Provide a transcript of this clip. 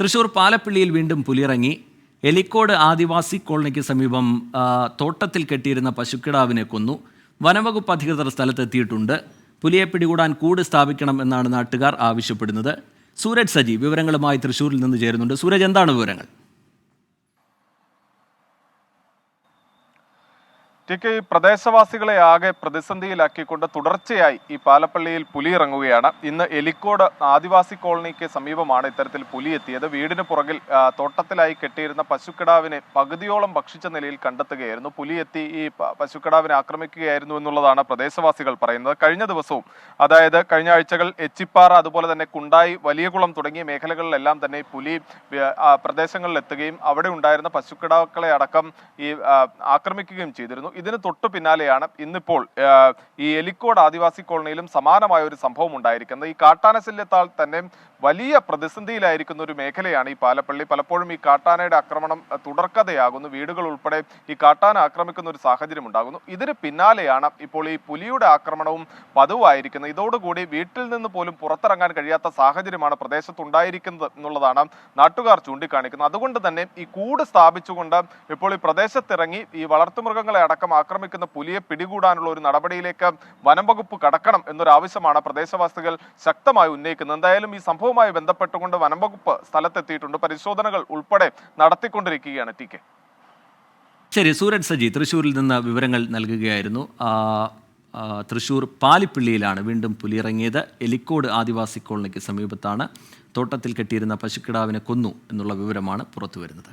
തൃശൂർ പാലപ്പിള്ളിയിൽ വീണ്ടും പുലിയിറങ്ങി. എലിക്കോട് ആദിവാസി കോളനിക്ക് സമീപം തോട്ടത്തിൽ കെട്ടിയിരുന്ന പശുക്കിടാവിനെ കൊന്നു. വനംവകുപ്പ് അധികൃതർ സ്ഥലത്തെത്തിയിട്ടുണ്ട്. പുലിയെ പിടികൂടാൻ കൂട് സ്ഥാപിക്കണം എന്നാണ് നാട്ടുകാർ ആവശ്യപ്പെടുന്നത്. സൂരജ് സജി വിവരങ്ങളുമായി തൃശൂരിൽ നിന്ന് ചേരുന്നുണ്ട്. സൂരജ് എന്താണ് വിവരങ്ങൾ? ടി കെ പ്രദേശവാസികളെ ആകെ പ്രതിസന്ധിയിലാക്കിക്കൊണ്ട് തുടർച്ചയായി ഈ പാലപ്പള്ളിയിൽ പുലി ഇറങ്ങുകയാണ് ഇന്ന് എലിക്കോട് ആദിവാസി കോളനിക്ക് സമീപമാണ് ഇത്തരത്തിൽ പുലി എത്തിയത് വീടിന് പുറകിൽ തോട്ടത്തിലായി കെട്ടിയിരുന്ന പശുക്കിടാവിനെ പകുതിയോളം ഭക്ഷിച്ച നിലയിൽ കണ്ടെത്തുകയായിരുന്നു. പുലി എത്തി ഈ പശുക്കിടാവിനെ ആക്രമിക്കുകയായിരുന്നു എന്നുള്ളതാണ് പ്രദേശവാസികൾ പറയുന്നത്. കഴിഞ്ഞ ദിവസവും അതായത് കഴിഞ്ഞ ആഴ്ചകൾ എച്ചിപ്പാറ അതുപോലെ തന്നെ കുണ്ടായി വലിയകുളം തുടങ്ങിയ മേഖലകളിലെല്ലാം തന്നെ പുലി പ്രദേശങ്ങളിൽ എത്തുകയും അവിടെ ഉണ്ടായിരുന്ന പശുക്കിടാക്കളെ അടക്കം ഈ ആക്രമിക്കുകയും ചെയ്തിരുന്നു. ഇതിന് തൊട്ടു പിന്നാലെയാണ് ഇന്നിപ്പോൾ ഈ എലിക്കോട് ആദിവാസി കോളനിയിലും സമാനമായ ഒരു സംഭവം ഉണ്ടായിരിക്കുന്നത്. ഈ കാട്ടാനശല്യത്താൽ തന്നെ വലിയ പ്രതിസന്ധിയിലായിരിക്കുന്ന ഒരു മേഖലയാണ് ഈ പാലപ്പള്ളി. പലപ്പോഴും ഈ കാട്ടാനയുടെ ആക്രമണം തുടർക്കഥയാകുന്നു. വീടുകൾ ഉൾപ്പെടെ ഈ കാട്ടാന ആക്രമിക്കുന്ന ഒരു സാഹചര്യം ഉണ്ടാകുന്നു. ഇതിന് പിന്നാലെയാണ് ഇപ്പോൾ ഈ പുലിയുടെ ആക്രമണവും പതിവായിരിക്കുന്നത് ഇതോടുകൂടി വീട്ടിൽ നിന്ന് പോലും പുറത്തിറങ്ങാൻ കഴിയാത്ത സാഹചര്യമാണ് പ്രദേശത്ത് ഉണ്ടായിരിക്കുന്നത് എന്നുള്ളതാണ് നാട്ടുകാർ ചൂണ്ടിക്കാണിക്കുന്നത്. അതുകൊണ്ട് തന്നെ ഈ കൂട് സ്ഥാപിച്ചുകൊണ്ട് ഇപ്പോൾ ഈ പ്രദേശത്തിറങ്ങി ഈ വളർത്തുമൃഗങ്ങളെ അടക്കം ആക്രമിക്കുന്ന പുലിയെ പിടികൂടാനുള്ള ഒരു നടപടിയിലേക്ക് വനം വകുപ്പ് കടക്കണം എന്നൊരു ആവശ്യമാണ് പ്രദേശവാസികൾ ശക്തമായി ഉന്നയിക്കുന്നത്. എന്തായാലും ഈ സംഭവവുമായി ബന്ധപ്പെട്ടുകൊണ്ട് വനം വകുപ്പ് സ്ഥലത്തെത്തിയിട്ടുണ്ട്. പരിശോധനകൾ ഉൾപ്പെടെ നടത്തിക്കൊണ്ടിരിക്കുകയാണ് ടി കെ. ശരി സൂരജ് സജി തൃശ്ശൂരിൽ നിന്ന് വിവരങ്ങൾ നൽകുകയായിരുന്നു. തൃശ്ശൂർ പാലിപ്പിള്ളിയിലാണ് വീണ്ടും പുലിയിറങ്ങിയത്. എലിക്കോട് ആദിവാസി കോളനിക്ക് സമീപത്താണ്. തോട്ടത്തിൽ കെട്ടിയിരുന്ന പശുക്കിടാവിനെ കൊന്നു എന്നുള്ള വിവരമാണ് പുറത്തുവരുന്നത്.